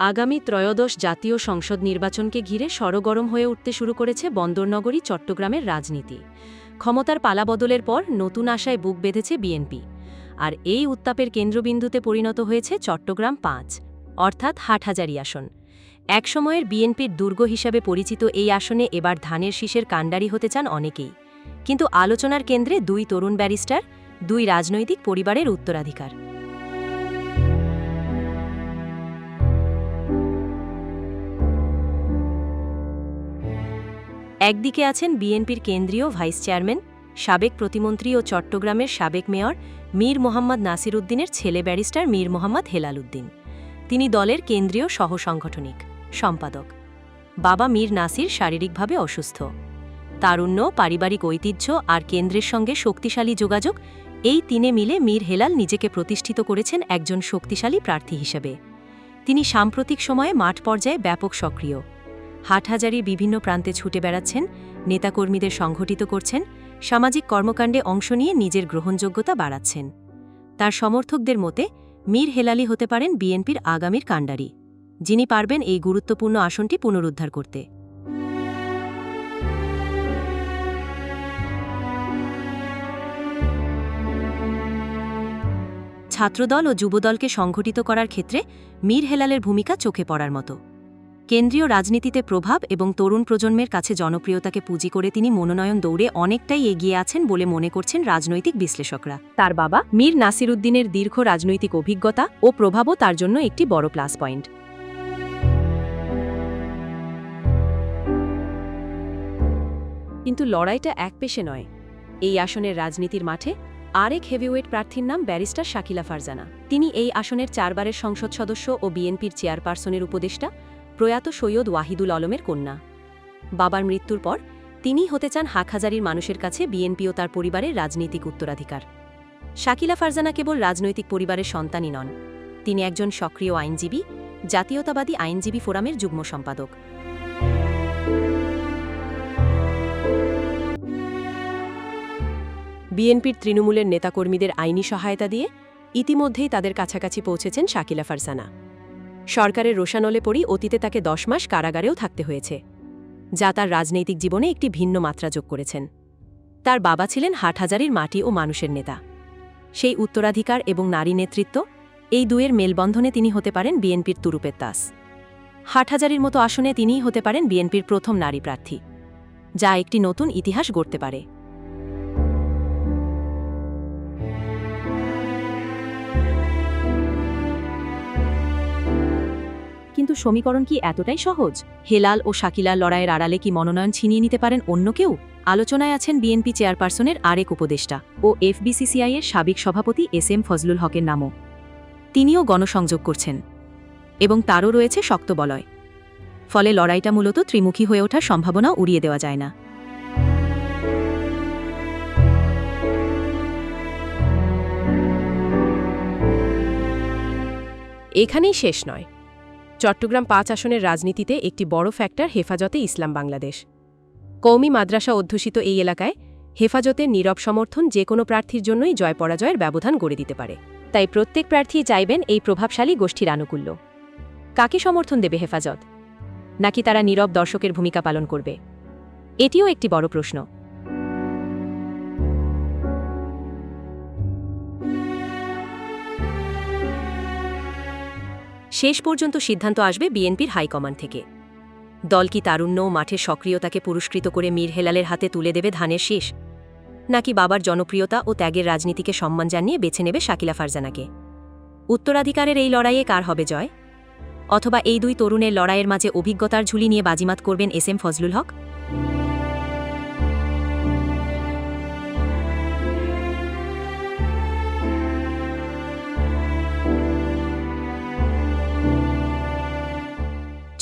আগামী ত্রয়োদশ জাতীয় সংসদ নির্বাচনকে ঘিরে সরগরম হয়ে উঠতে শুরু করেছে বন্দরনগরী, চট্টগ্রামের রাজনীতি। ক্ষমতার পালাবদলের পর নতুন আশায় বুক বেঁধেছে বিএনপি। আর এই উত্তাপের কেন্দ্রবিন্দুতে পরিণত হয়েছে চট্টগ্রাম পাঁচ, অর্থাৎ হাটহাজারি আসন। একসময়ের বিএনপির দুর্গ হিসাবে পরিচিত এই আসনে এবার ধানের শীষের কাণ্ডারি হতে চান অনেকেই। কিন্তু আলোচনার কেন্দ্রে দুই তরুণ ব্যারিস্টার, দুই রাজনৈতিক পরিবারের উত্তরাধিকার। একদিকে আছেন বিএনপির কেন্দ্রীয় ভাইস চেয়ারম্যান, সাবেক প্রতিমন্ত্রী ও চট্টগ্রামের সাবেক মেয়র মীর মোহাম্মদ নাসির উদ্দিনের ছেলে ব্যারিস্টার মীর মোহাম্মদ হেলাল উদ্দিন তিনি দলের কেন্দ্রীয় সহসাংগঠনিক সম্পাদক। বাবা মীর নাসির শারীরিকভাবে অসুস্থ। তারুণ্য, পারিবারিক ঐতিহ্য আর কেন্দ্রের সঙ্গে শক্তিশালী যোগাযোগ, এই তিনে মিলে মীর হেলাল নিজেকে প্রতিষ্ঠিত করেছেন একজন শক্তিশালী প্রার্থী হিসেবে। তিনি সাম্প্রতিক সময়ে মাঠ পর্যায়ে ব্যাপক সক্রিয়। হাটহাজারির বিভিন্ন প্রান্তে ছুটে বেড়াচ্ছেন, নেতাকর্মীদের সংগঠিত করছেন, সামাজিক কর্মকাণ্ডে অংশ নিয়ে নিজের গ্রহণযোগ্যতা বাড়াচ্ছেন। তার সমর্থকদের মতে, মীর হেলালি হতে পারেন বিএনপির আগামীর কাণ্ডারি, যিনি পারবেন এই গুরুত্বপূর্ণ আসনটি পুনরুদ্ধার করতে। ছাত্রদল ও যুবদলকে সংগঠিত করার ক্ষেত্রে মীর হেলালের ভূমিকা চোখে পড়ার মতো। কেন্দ্রীয় রাজনীতিতে প্রভাব এবং তরুণ প্রজন্মের কাছে জনপ্রিয়তাকে পুঁজি করে তিনি মনোনয়ন দৌড়ে অনেকটাই এগিয়ে আছেন বলে মনে করছেন রাজনৈতিক বিশ্লেষকরা। তার বাবা মীর নাসিরুদ্দিনের দীর্ঘ রাজনৈতিক অভিজ্ঞতা ও প্রভাবও তার জন্য একটি বড় প্লাস পয়েন্ট। কিন্তু লড়াইটা এক পেশে নয়। এই আসনের রাজনীতির মাঠে আরেক হেভিওয়েট প্রার্থীর নাম ব্যারিস্টার শাকিলা ফারজানা। তিনি এই আসনের চারবারের সংসদ সদস্য ও বিএনপির চেয়ারপারসনের উপদেষ্টা। প্রয়াত সৈয়দ ওয়াহিদুল আলমের কন্যা। বাবার মৃত্যুর পর তিনি হতে চান হাকহাজারির মানুষের কাছে বিএনপি ও তার পরিবারের রাজনৈতিক উত্তরাধিকার। শাকিলা ফারজানা কেবল রাজনৈতিক পরিবারের সন্তানই নন। তিনি একজন সক্রিয় আইনজীবী, জাতীয়তাবাদী আইনজীবী ফোরামের যুগ্ম সম্পাদক। বিএনপির তৃণমূলের নেতাকর্মীদের আইনি সহায়তা দিয়ে ইতিমধ্যেই তাদের কাছাকাছি পৌঁছেছেন শাকিলা ফারজানা। সরকারের রোশানলে পড়ি অতীতে তাকে দশ মাস কারাগারেও থাকতে হয়েছে, যা তার রাজনৈতিক জীবনে একটি ভিন্ন মাত্রা যোগ করেছেন। তার বাবা ছিলেন হাটহাজারির মাটি ও মানুষের নেতা। সেই উত্তরাধিকার এবং নারী নেতৃত্ব এই দুয়ের মেলবন্ধনে তিনি হতে পারেন বিএনপির তুরুপের দাস হাটহাজারির মতো আসনে তিনিই হতে পারেন বিএনপির প্রথম নারী প্রার্থী, যা একটি নতুন ইতিহাস গড়তে পারে। সমীকরণ কি এতটাই সহজ? হেলাল ও শাকিলার লড়াইয়ের আড়ালে কি মনোনয়ন ছিনিয়ে নিতে পারেন অন্য কেউ? আলোচনায় আছেন বিএনপি চেয়ারপারসনের আরেক উপদেষ্টা ও এফবিসিসিআই এর সাবেক সভাপতি এস এম ফজলুল হকের নামও। তিনিও গণসংযোগ করছেন। এবং তারও রয়েছে শক্ত বলয়। ফলে লড়াইটা মূলত ত্রিমুখী হয়ে ওঠার সম্ভাবনা উড়িয়ে দেওয়া যায় না। এখানেই শেষ নয়। চট্টগ্রাম পাঁচ আসনের রাজনীতিতে একটি বড় ফ্যাক্টর হেফাজতে ইসলাম বাংলাদেশ। কৌমি মাদ্রাসা অধ্যুষিত এই এলাকায় হেফাজতের নীরব সমর্থন যে কোনো প্রার্থীর জন্যই জয় পরাজয়ের ব্যবধান গড়ে দিতে পারে। তাই প্রত্যেক প্রার্থী চাইবেন এই প্রভাবশালী গোষ্ঠীর আনুকূল্য। কাকে সমর্থন দেবে হেফাজত? নাকি তারা নীরব দর্শকের ভূমিকা পালন করবে? এটিও একটি বড় প্রশ্ন। শেষ পর্যন্ত সিদ্ধান্ত আসবে বিএনপির হাইকমান্ড থেকে। দল কি তারুণ্য মাঠের সক্রিয়তাকে পুরস্কৃত করে মীর হেলালের হাতে তুলে দেবে ধানের শেষ? নাকি বাবার জনপ্রিয়তা ও ত্যাগের রাজনীতিকে সম্মান জানিয়ে বেছে নেবে শাকিলা ফারজানাকে? উত্তরাধিকারের এই লড়াইয়ে কার হবে জয়? অথবা এই দুই তরুণের লড়াইয়ের মাঝে অভিজ্ঞতার ঝুলি নিয়ে বাজিমাত করবেন এস এম ফজলুল হক?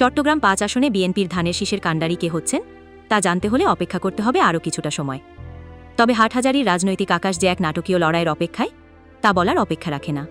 চট্টগ্রাম পাঁচ আসনে বিএনপির ধানের শীষের কাণ্ডারি কে হচ্ছেন, তা জানতে হলে অপেক্ষা করতে হবে আরও কিছুটা সময়। তবে হাটহাজারির রাজনৈতিক আকাশ যে এক নাটকীয় লড়াইয়ের অপেক্ষায়, তা বলার অপেক্ষা রাখে না।